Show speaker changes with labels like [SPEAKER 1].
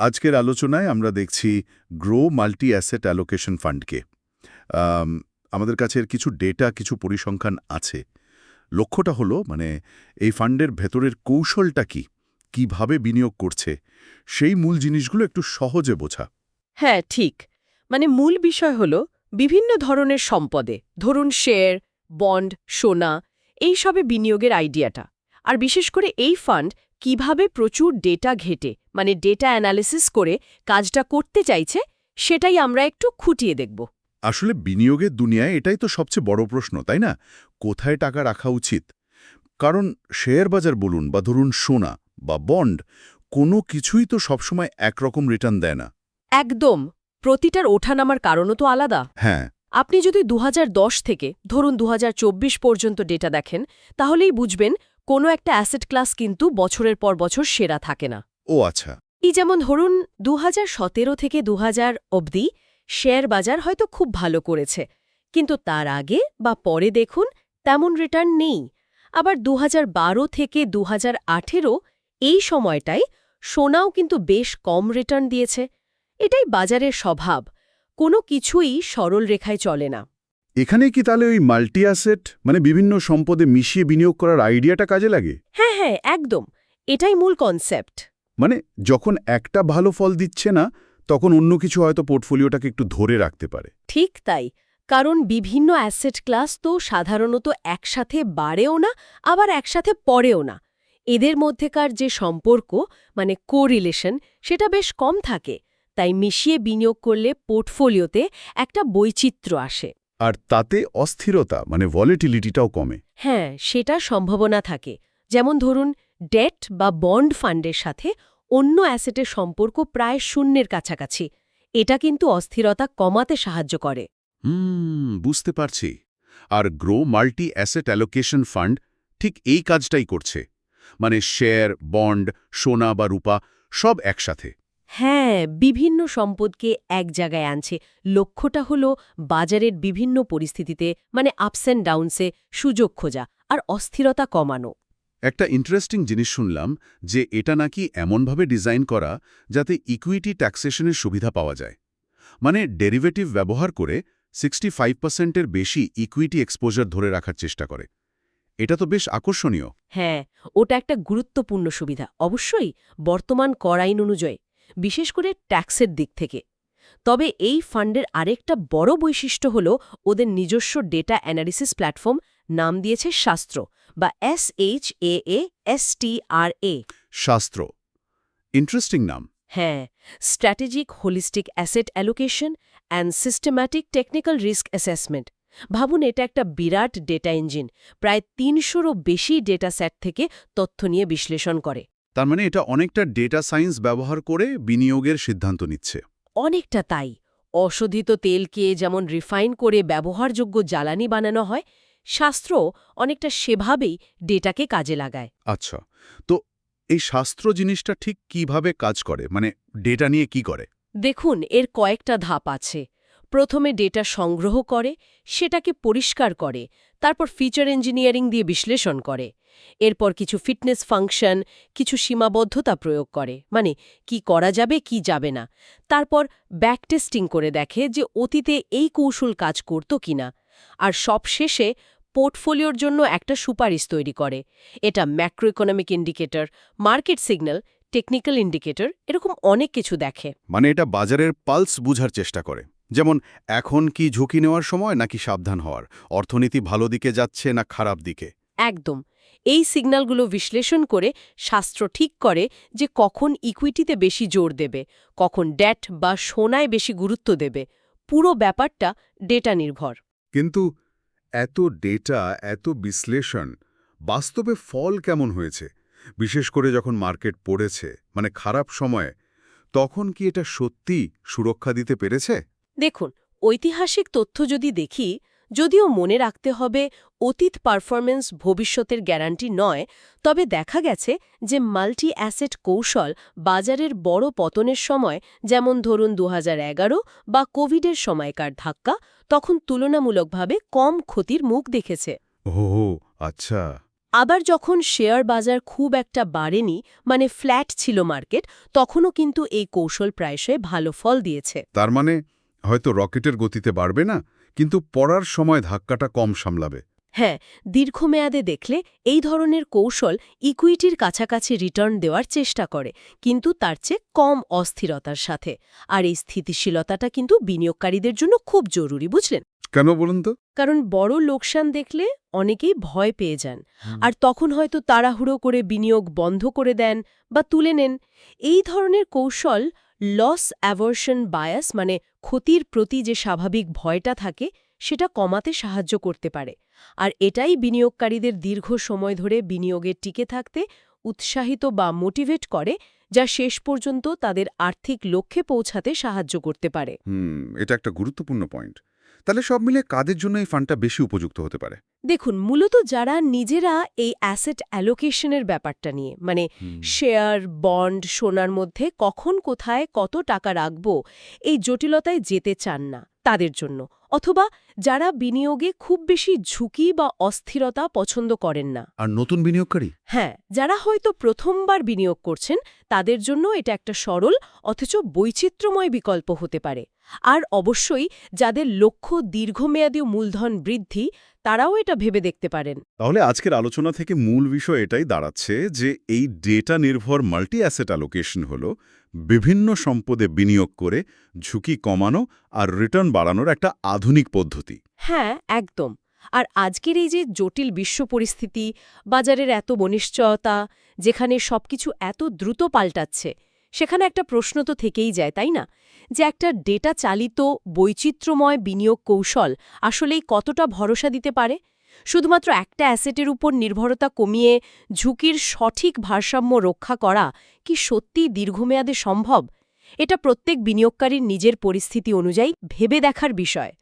[SPEAKER 1] আজকের আলোচনায় আমরা দেখছি গ্রো মাল্টি অ্যাসেট অ্যালোকেশন ফান্ডকে। আমাদের কাছে কিছু ডেটা, কিছু পরিসংখ্যান আছে। লক্ষ্যটা হলো মানে এই ফান্ডের ভেতরের কৌশলটা কি? কীভাবে বিনিয়োগ করছে? সেই মূল জিনিসগুলো একটু সহজে বোঝা।
[SPEAKER 2] হ্যাঁ ঠিক। মানে মূল বিষয় হল, বিভিন্ন ধরনের সম্পদে, ধরুন শেয়ার, বন্ড, সোনা, এই সবে বিনিয়োগের আইডিয়াটা। আর বিশেষ করে এই ফান্ড কীভাবে প্রচুর ডেটা ঘেটে মানে ডেটা অ্যানালিসিস করে কাজটা করতে চাইছে সেটাই আমরা একটু খুঁটিয়ে দেখব।
[SPEAKER 1] আসলে বিনিয়োগের দুনিয়ায় এটাই তো সবচেয়ে বড় প্রশ্ন তাই না? কোথায় টাকা রাখা উচিত? কারণ শেয়ার বাজার বলুন বা ধরুন সোনা বা বন্ড কোনো কিছুই তো সবসময় একরকম রিটার্ন দেয় না।
[SPEAKER 2] একদম! প্রতিটার ওঠানামার কারণও তো আলাদা।
[SPEAKER 1] হ্যাঁ।
[SPEAKER 2] আপনি যদি দু হাজার দশ থেকে ধরুন দু হাজার চব্বিশ পর্যন্ত ডেটা দেখেন তাহলেই বুঝবেন কোনো একটা অ্যাসেট ক্লাস কিন্তু বছরের পর বছর সেরা থাকে না।
[SPEAKER 1] ও আচ্ছা।
[SPEAKER 2] এই যেমন ধরুন দু হাজার সতেরো থেকে দু অবধি শেয়ার বাজার হয়তো খুব ভালো করেছে কিন্তু তার আগে বা পরে দেখুন তেমন রিটার্ন নেই। আবার দু হাজার বারো থেকে দু হাজার আঠেরো এই সময়টায় সোনাও কিন্তু বেশ কম রিটার্ন দিয়েছে। এটাই বাজারের স্বভাব কোনো কিছুই সরল রেখায় চলে না।
[SPEAKER 1] এখানে কি তাহলে ওই মাল্টি অ্যাসেট মানে বিভিন্ন সম্পদে মিশিয়ে বিনিয়োগ করার আইডিয়াটা কাজে লাগে?
[SPEAKER 2] হ্যাঁ হ্যাঁ একদম। এটাই মূল কনসেপ্ট।
[SPEAKER 1] মানে যখন একটা ভালো ফল দিচ্ছে না তখন অন্য কিছু হয়তো পোর্টফোলিওটাকে একটু ধরে রাখতে পারে।
[SPEAKER 2] ঠিক তাই। কারণ বিভিন্ন অ্যাসেট ক্লাস তো সাধারণত একসাথে বাড়েও না আবার একসাথে পড়েও না। এদের মধ্যেকার যে সম্পর্ক মানে কোরিলেশন সেটা বেশ কম থাকে। তাই মিশিয়ে বিনিয়োগ করলে পোর্টফোলিওতে একটা বৈচিত্র্য আসে।
[SPEAKER 1] আর তাতে অস্থিরতা মানে ভলিটিলিটিটাও কমে।
[SPEAKER 2] হ্যাঁ সেটা সম্ভাবনা থাকে। যেমন ধরুন ডেট বা বন্ড ফান্ডের সাথে অন্য অ্যাসেটের সম্পর্ক প্রায় শূন্যের কাছাকাছি। এটা কিন্তু অস্থিরতা কমাতে সাহায্য করে।
[SPEAKER 1] হুম বুঝতে পারছি। আর Groww multi asset allocation fund ঠিক এই কাজটাই করছে। মানে শেয়ার বন্ড সোনা বা রূপা সব একসাথে।
[SPEAKER 2] হ্যাঁ বিভিন্ন সম্পদকে এক জায়গায় আনছে। লক্ষ্যটা হলো বাজারের বিভিন্ন পরিস্থিতিতে মানে আপস অ্যান্ড ডাউনসে সুযোগ খোঁজা আর অস্থিরতা কমানো।
[SPEAKER 1] একটা ইন্টারেস্টিং জিনিস শুনলাম যে এটা নাকি এমনভাবে ডিজাইন করা যাতে ইকুইটি ট্যাক্সেশনের সুবিধা পাওয়া যায়। মানে ডেরিভেটিভ ব্যবহার করে সিক্সটি ফাইভ পার্সেন্টের বেশি ইকুইটি এক্সপোজার ধরে রাখার চেষ্টা করে। এটা তো বেশ আকর্ষণীয়।
[SPEAKER 2] হ্যাঁ ওটা একটা গুরুত্বপূর্ণ সুবিধা। অবশ্যই বর্তমান কর আইন অনুযায়ী। বিশেষ করে ট্যাক্সের দিক থেকে। তবে এই ফান্ডের আরেকটা বড় বৈশিষ্ট্য হল ওদের নিজস্ব ডেটা অ্যানালিসিস প্ল্যাটফর্ম নাম দিয়েছে শাস্ত্র বা S H A S T R A.
[SPEAKER 1] Shastra. Interesting নাম।
[SPEAKER 2] হ্যাঁ strategic holistic asset allocation and systematic technical risk assessment. ভাবুন এটা একটা বিরাট ডেটা ইঞ্জিন প্রায় তিনশোরও বেশি ডেটা সেট থেকে তথ্য নিয়ে বিশ্লেষণ করে।
[SPEAKER 1] তার মানে এটা অনেকটা ডেটা সায়েন্স ব্যবহার করে বিনিয়োগের সিদ্ধান্ত নিচ্ছে।
[SPEAKER 2] অনেকটা তাই। অশোধিত তেলকে যেমন রিফাইন করে ব্যবহারযোগ্য জ্বালানি বানানো হয় শাস্ত্র অনেকটা সেভাবেই ডেটাকে কাজে লাগায়।
[SPEAKER 1] আচ্ছা তো এই শাস্ত্র জিনিসটা ঠিক কীভাবে কাজ করে? মানে ডেটা নিয়ে কি করে?
[SPEAKER 2] দেখুন এর কয়েকটা ধাপ আছে। প্রথমে ডেটা সংগ্রহ করে, সেটাকে পরিষ্কার করে, তারপর ফিচার ইঞ্জিনিয়ারিং দিয়ে বিশ্লেষণ করে। এরপর কিছু ফিটনেস ফাংশন কিছু সীমাবদ্ধতা প্রয়োগ করে মানে কি করা যাবে, কি যাবে না। তারপর ব্যাকটেস্টিং করে দেখে যে অতীতে এই কৌশল কাজ করত কিনা। আর সবশেষে পোর্টফোলিওর জন্য একটা সুপারিশ তৈরি করে। এটা macro economic indicator market signal technical indicator এরকম অনেক কিছু দেখে।
[SPEAKER 1] মানে এটা বাজারের পালস বুঝার চেষ্টা করে। যেমন এখন কি ঝুঁকি নেওয়ার সময় নাকি সাবধান হওয়ার? অর্থনীতি ভালো দিকে যাচ্ছে না খারাপ দিকে?
[SPEAKER 2] একদম। এই সিগন্যালগুলো বিশ্লেষণ করে শাস্ত্র ঠিক করে যে কখন ইকুইটিতে বেশি জোর দেবে কখন ডেট বা সোনায় বেশি গুরুত্ব দেবে। পুরো ব্যাপারটা ডেটা নির্ভর।
[SPEAKER 1] কিন্তু এত ডেটা এত বিশ্লেষণ বাস্তবে ফল কেমন হয়েছে? বিশেষ করে যখন মার্কেট পড়েছে মানে খারাপ সময়ে তখন কি এটা সত্যি সুরক্ষা দিতে পেরেছে?
[SPEAKER 2] দেখুন ঐতিহাসিক তথ্য যদি দেখি যদিও মনে রাখতে হবে অতীত পারফরমেন্স ভবিষ্যতের গ্যারান্টি নয় তবে দেখা গেছে যে মাল্টি অ্যাসেট কৌশল বাজারের বড় পতনের সময় যেমন ধরুন দু হাজার এগারো বা কোভিডের সময়কার ধাক্কা তখন তুলনামূলকভাবে কম ক্ষতির মুখ দেখেছে।
[SPEAKER 1] ও আচ্ছা।
[SPEAKER 2] আবার যখন শেয়ার বাজার খুব একটা বাড়েনি মানে ফ্ল্যাট ছিল মার্কেট তখনও কিন্তু এই কৌশল প্রায়শই ভালো ফল দিয়েছে।
[SPEAKER 1] তার মানে হয়তো রকেটের গতিতে বাড়বে না কিন্তু পড়ার সময় ধাক্কাটা কম সামলাবে।
[SPEAKER 2] হ্যাঁ দীর্ঘমেয়াদে দেখলে এই ধরনের কৌশল ইকুইটির কাছাকাছি রিটার্ন দেওয়ার চেষ্টা করে কিন্তু তার চেয়ে কম অস্থিরতার সাথে। আর এই স্থিতিশীলতাটা কিন্তু বিনিয়োগকারীদের জন্য খুব জরুরি বুঝলেন?
[SPEAKER 1] কেন বলুন তো?
[SPEAKER 2] কারণ বড় লোকসান দেখলে অনেকেই ভয় পেয়ে যান। আর তখন হয়তো তাড়াহুড়ো করে বিনিয়োগ বন্ধ করে দেন বা তুলে নেন। এই ধরনের কৌশল লস অ্যাভার্শন বায়াস মানে ক্ষতির প্রতি যে স্বাভাবিক ভয়টা থাকে, সেটা কমাতে সাহায্য করতে পারে। আর এটাই বিনিয়োগকারীদের দীর্ঘ সময় ধরে বিনিয়োগে টিকে থাকতে উৎসাহিত বা মোটিভেট করে, যা শেষ পর্যন্ত তাদের আর্থিক লক্ষ্যে পৌঁছাতে সাহায্য করতে পারে।
[SPEAKER 1] এটা একটা গুরুত্বপূর্ণ পয়েন্ট তাহলে সব মিলে কাদের জন্য এই ফান্ডটা বেশি উপযুক্ত হতে পারে?
[SPEAKER 2] দেখুন মূলত যারা নিজেরা এই অ্যাসেট অ্যালোকেশনের ব্যাপারটা নিয়ে মানে শেয়ার বন্ড সোনার মধ্যে কখন কোথায় কত টাকা রাখব এই জটিলতায় যেতে চান না তাদের জন্য। অথবা যারা বিনিয়োগে খুব বেশি ঝুঁকি বা অস্থিরতা পছন্দ করেন না।
[SPEAKER 1] আর নতুন বিনিয়োগকারী?
[SPEAKER 2] হ্যাঁ যারা হয়তো প্রথমবার বিনিয়োগ করছেন তাদের জন্য এটা একটা সরল অথচ বৈচিত্র্যময় বিকল্প হতে পারে। আর অবশ্যই যাদের লক্ষ্য দীর্ঘমেয়াদী মূলধন বৃদ্ধি তারাও এটা ভেবে দেখতে পারেন।
[SPEAKER 1] তাহলে আজকের আলোচনা থেকে মূল বিষয় এটাই দাঁড়াচ্ছে যে এই ডেটা নির্ভর মাল্টি অ্যাসেট অ্যালোকেশন হল বিভিন্ন সম্পদে বিনিয়োগ করে ঝুঁকি কমানো আর রিটার্ন বাড়ানোর একটা আধুনিক পদ্ধতি।
[SPEAKER 2] হ্যাঁ একদম। আর আজকের এই যে জটিল বিশ্ব পরিস্থিতি বাজারের এত অনিশ্চয়তা যেখানে সবকিছু এত দ্রুত পাল্টাচ্ছে সেখানে একটা প্রশ্ন তো থেকেই যায়, তাই না? যে একটা ডেটা চালিত, বৈচিত্র্যময় বিনিয়োগ কৌশল আসলেই কতটা ভরসা দিতে পারে? শুধুমাত্র একটা অ্যাসেটের উপর নির্ভরতা কমিয়ে ঝুঁকির সঠিক ভারসাম্য রক্ষা করা কি সত্যিই দীর্ঘমেয়াদে সম্ভব? এটা প্রত্যেক বিনিয়োগকারীর নিজের পরিস্থিতি অনুযায়ী ভেবে দেখার বিষয়।